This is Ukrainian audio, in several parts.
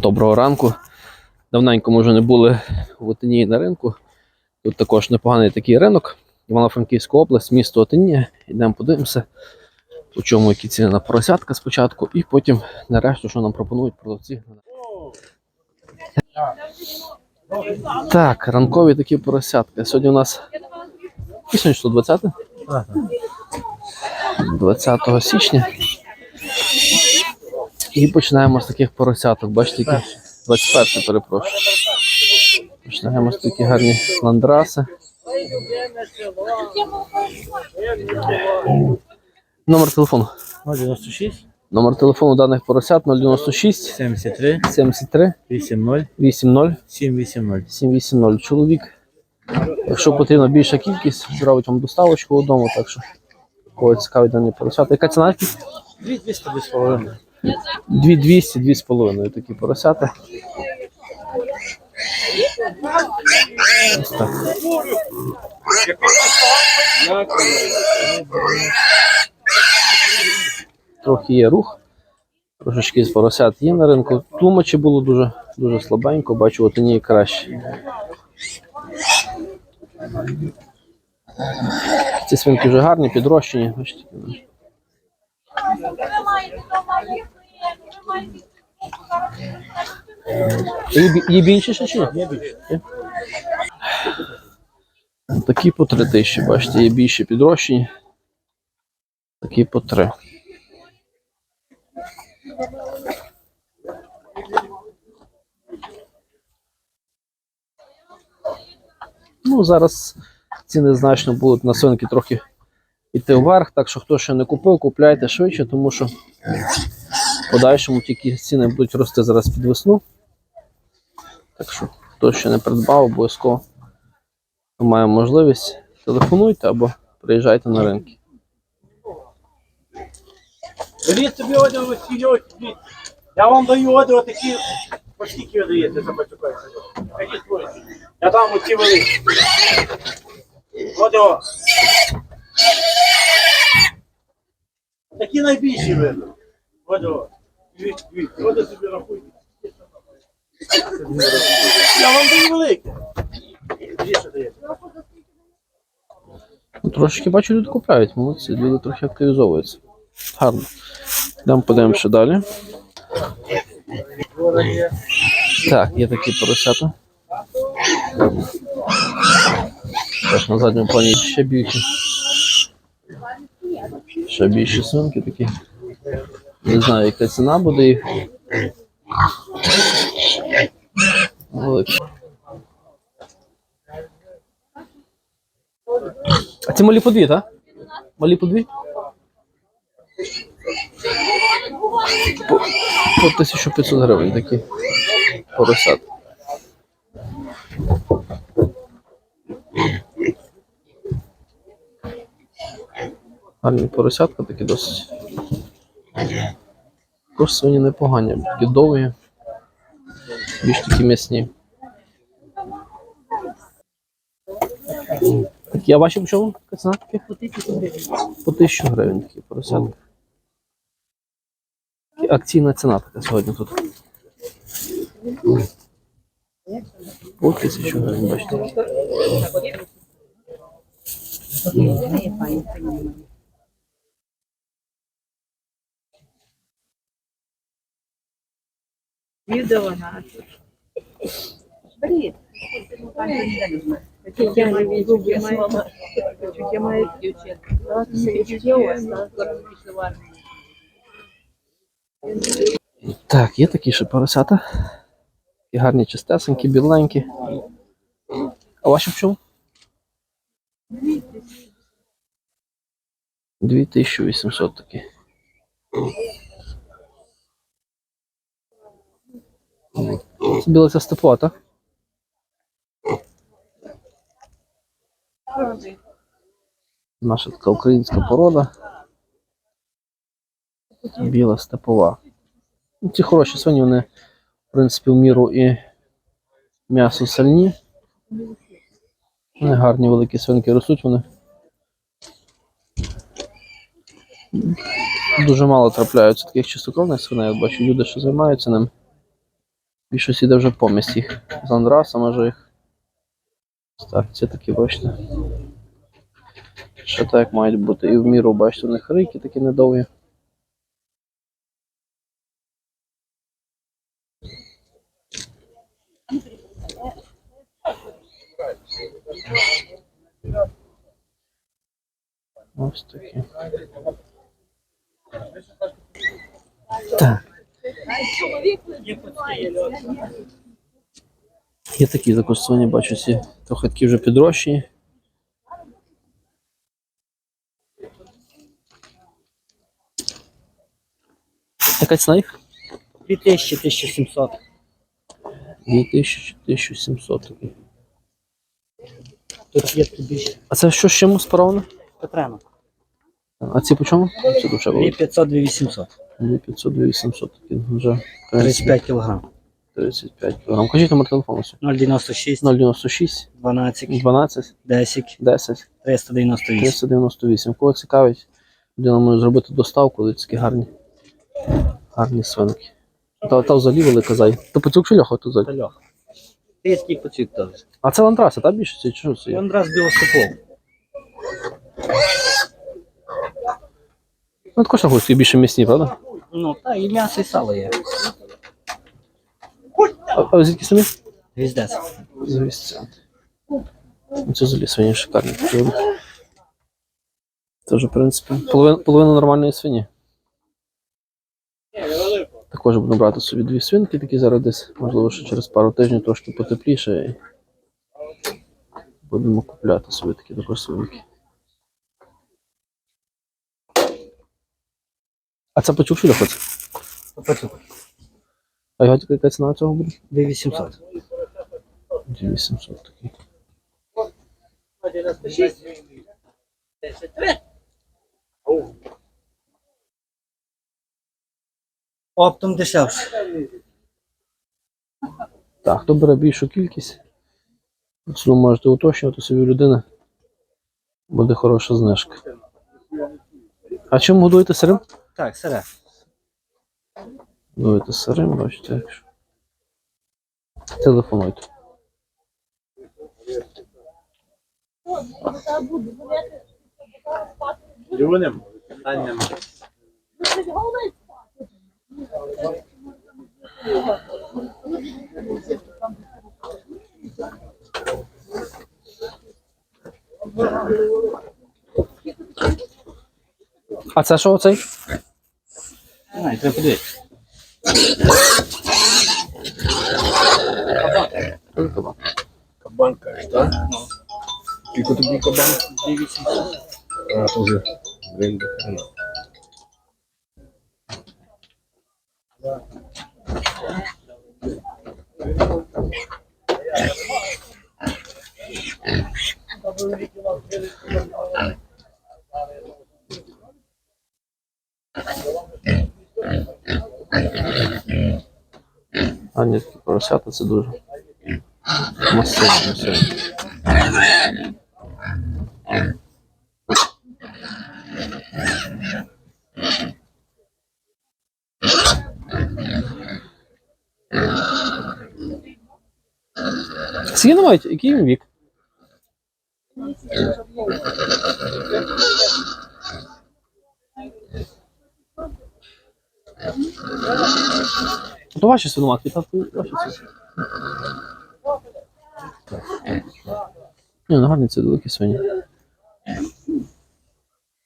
Доброго ранку. Давненько ми вже не були в Отині на ринку. Тут також непоганий такий ринок. Івано-Франківська область, місто Отинія. Йдемо подивимося, по чому які ціни на поросятка спочатку, і потім нарешті, що нам пропонують продавці. Так, ранкові такі поросятки. Сьогодні у нас сьогодні що, 20? 20 січня. І починаємо з таких поросяток. Бачите, які 21 перепрошую. Починаємо з такі гарні ландраси. Номер телефону. 096 Номер телефону даних поросят 096 73 73 80 80 780. 780. Чоловік. Якщо потрібна більша кількість, зробить вам доставочку додому, так що кого цікавить дані поросята. Яка ціна? 200 без половини. 2200, 2,5 такі поросята. Ось так. Трохи є рух. Трошечки з поросят є на ринку. Тлумачі було дуже, дуже слабенько, бачу, от і краще. Ці свинки вже гарні, підрощені. Бачите, Є, більше ще чи? Такі по три тисячі, бачите, є більше підрощені. Такі по три. Ну, зараз ціни значно будуть на свинки трохи йти вверх, так що хто ще не купив, купляйте швидше, тому що подальшому тільки ціни будуть рости зараз під весну. Так що, хто ще не придбав, обов'язково має можливість, телефонуйте або приїжджайте на ринки. Беріть собі одяг беріть. Я вам даю одяг такі, по скільки ви даєте за свої. Я дам оці великі. Одяг. Такі найбільші видно. Одяг. Я вам даю велике. Ну, трошечки бачу, люди купляють, молодці, люди трохи активізовуються. Гарно. Йдемо подивимося далі. Так, є такі поросята. Так, на задньому плані ще більше. Ще більше свинки такі. Не знаю, яка ціна буде їх. А ці малі по дві, так? Малі по дві? По, по 1500 гривень такі поросят. Гарні поросятка такі досить. Також свині непогані, такі більш такі м'ясні. Такі, а ваші по чому? Ціна таких? По 1000 гривень такі поросятки. Акційна ціна така сьогодні тут. По 1000 гривень, бачите. Відео. Так, є такі ще поросята. Такі гарні чистесенькі, біленькі. А ваші в чому? 2800 такі. Це білиця степова, так? Наша така українська порода. Біла степова. Ну, Ці хороші свині, вони, в принципі, в міру і м'ясо сальні. Вони гарні великі свинки ростуть вони. Дуже мало трапляються таких чистокровних свиней. Я бачу, люди, що займаються ним. Більшість іде вже помість їх. З Андрасом може їх. Так, це такі, бачите. Ще так мають бути. І в міру, бачите, у них рейки такі недовгі. Ось такі. Так. Є такі також свині, бачу, ці трохи такі вже підрощені. Яка ціна їх? 2000, 1700. 2000 1700 такий. Тут є тобі А це що з чим спаровано? Петрена. А ці по чому? Це душа велика. 2500, 2800. 2500, 2800 вже. 35 кг. 35 кг. Кажіть номер телефону. 096, 096 12, 12 10, 10 398. 398. Кого цікавить, людина може зробити доставку, але такі гарні. Гарні свинки. Та, та взагалі велика зай. Та поцюк чи льоха тут зай. Та льох. Ти який поцік теж. А це лантраса, та більше? Це чого це? є? Андрас білостопов. Ну, також на гості більше місні, правда? Ну, та і м'ясо, і сало є. А, а звідки самі? Гвіздець. Звісця. Це взагалі свині шикарні. вже, в принципі, половина, половина нормальної свині. Також буду брати собі дві свинки, такі зараз десь, можливо, що через пару тижнів трошки потепліше. І будемо купляти собі такі також свинки. А це почув, що льохоць? Поцік. А його тільки яка ціна цього буде? 2800. 2800 такий. 96. 10. Оптом дешевше. Так, хто бере більшу кількість, ціну можете уточнювати собі у людини. Буде хороша знижка. А чим годуєте сирим? Так, сире. Годуєте сирим, бачите, якщо. Телефонуйте. Дзвонимо. Питань немає. А це що оцей? Ай, треба подивитися. Кабан, кажеш, так? Скільки тобі кабан? 2800. А, то вже блин, до хрена. А ні, такі поросята це дуже масивні. Скільки не мають? Який він вік? То ваші свиноматки, так? Ваші свиноматки. Ні, ну гарні це великі свині.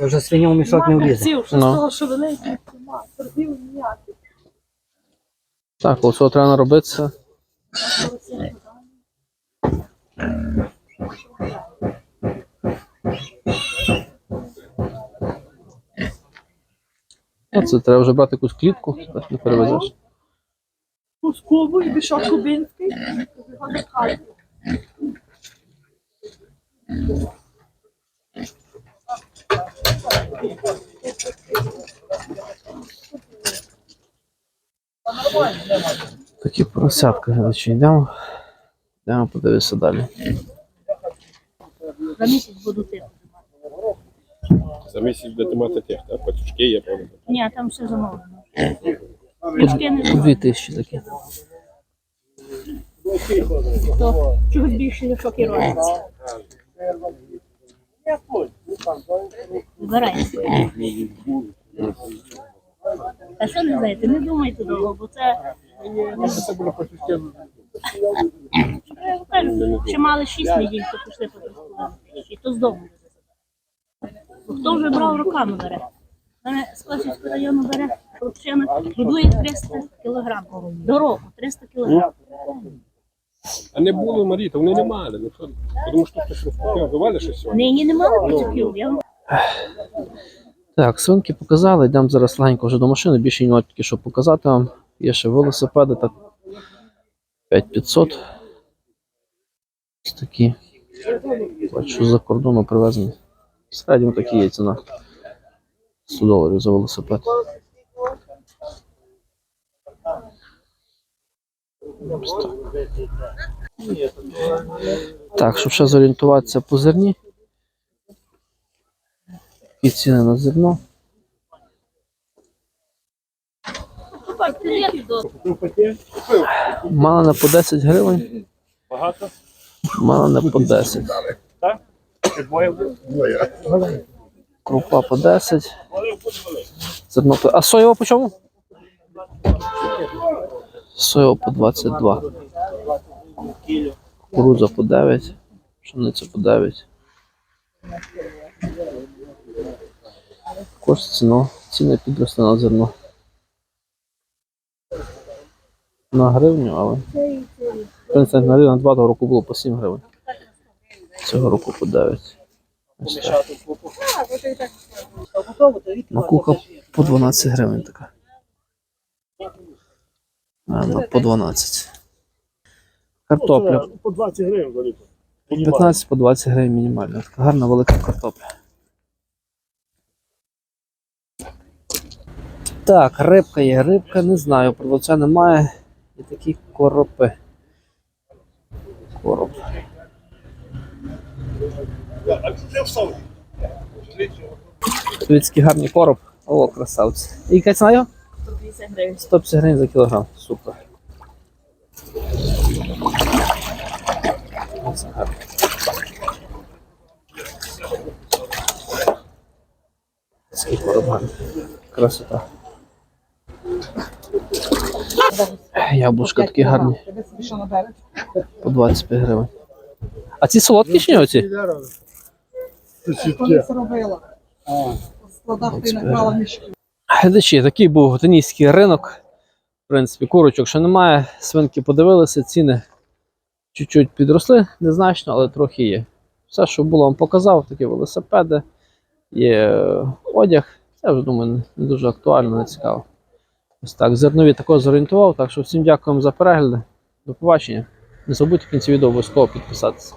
Це вже свиня в мішок не влізе. Сів, що Ну. з того, що великий, нема. Торгів ніяких. Так, ось цього треба наробитися. А це треба вже брати якусь клітку, так не перевезеш. Пускову і бішок кубинський. Його. Такі поросятка, глядачі, йдемо. Йдемо подивитися далі. За місяць буду ти. За місяць будете мати тих, так? Пацюшки є, правда? Ні, там все замовлено. Бички не По дві тисячі такі. То чогось більше мішок і робиться. Збирай. А що не знаєте, не думайте довго, бо це. Я кажу, ще мали шість неділь, то пішли по І то з дому. Бо Хто вже брав руками бере? Мене з Класівського району бере хлопчина, будує 300 кілограм. Дорогу 300 кілограм. А не було, Маріта, вони не мали. Ну, що? Тому що хтось розкупив, щось сьогодні. Нині немає пацюків. Я вам Так, свинки показали, йдемо зараз легенько вже до машини, більше нічого тільки що показати вам. Є ще велосипеди, так 5500. Ось такі. Бачу, з-за кордону привезені. В середньому такі є ціна. 100 доларів за велосипед. Ось так. Так, щоб ще зорієнтуватися по зерні. І ціни на зерно. Малина по 10 гривень. Багато? Малина по 10. Чи двоє буде? Крупа по 10. Зерно. А соєва по чому? Соєва по 22. Кукурудза по 9. Пшениця по 9. Також ціно. Ціни підросли на зерно. На гривню, але. В принципі, на гривню на 2 року було по 7 гривень. Цього року по 9. Ось так. Макуха по 12 гривень така. А, ну, по 12. Картопля По 20 гривень велико. 15 по 20 гривень мінімально. Така гарна велика картопля. Так, рибка є. Рибка не знаю, продавця немає. І такі коропи. Короб. Дивіться, гарний короб. О, красавці. І яка ціна його? 150 гривень. 150 гривень за кілограм. Супер. Оце гарно. Скільки короб. Красота. Яблучка такі гарні. По 25 гривень. А ці солодкі чи ні оці? Коли це робила. В складах ти наклала мішки. Глядачі, такий був готинійський ринок. В принципі, курочок ще немає. Свинки подивилися, ціни чуть-чуть підросли, незначно, але трохи є. Все, що було, вам показав, такі велосипеди, є е, одяг. Це вже думаю, не- дуже актуально, не цікаво. Ось так, зернові також зорієнтував. Так що всім дякуємо за перегляди. До побачення. Не забудьте в кінці відео обов'язково підписатися.